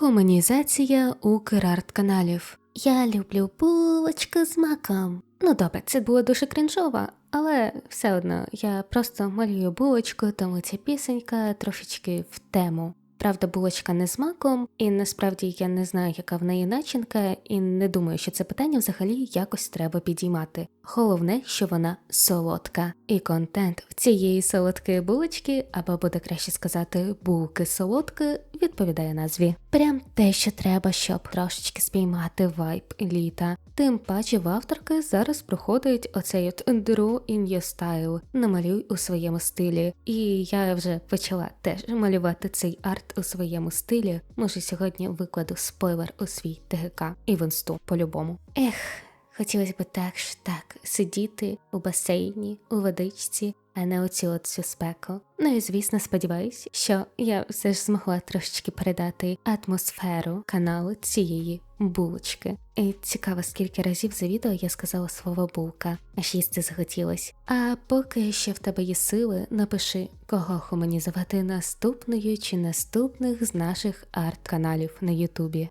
Гуманізація Украрт каналів. Я люблю булочки з маком. Ну добре, це було дуже крінжово, але все одно я просто малюю булочку, тому ця пісенька трошечки в тему. Правда, булочка не з маком, і насправді я не знаю, яка в неї начинка, і не думаю, що це питання взагалі якось треба підіймати. Головне, що вона солодка, і контент в цієї солодкої булочки, або буде краще сказати, булки солодки, відповідає назві. Прям те, що треба, щоб трошечки спіймати вайб літа. Тим паче в авторки зараз проходить оцей от Draw in your style, намалюй у своєму стилі. І я вже почала теж малювати цей арт у своєму стилі. Може, сьогодні викладу спойлер у свій ТГК і в інсту по-любому. Ех. Хотілося б так ж так сидіти у басейні, у водичці, а не оцю от всю спеку. Ну і звісно, сподіваюся, що я все ж змогла трошечки передати атмосферу каналу цієї булочки. І цікаво, скільки разів за відео я сказала слово булка, аж їсти захотілось. А поки ще в тебе є сили, напиши, кого гуманізувати наступною чи наступних з наших арт-каналів на Ютубі.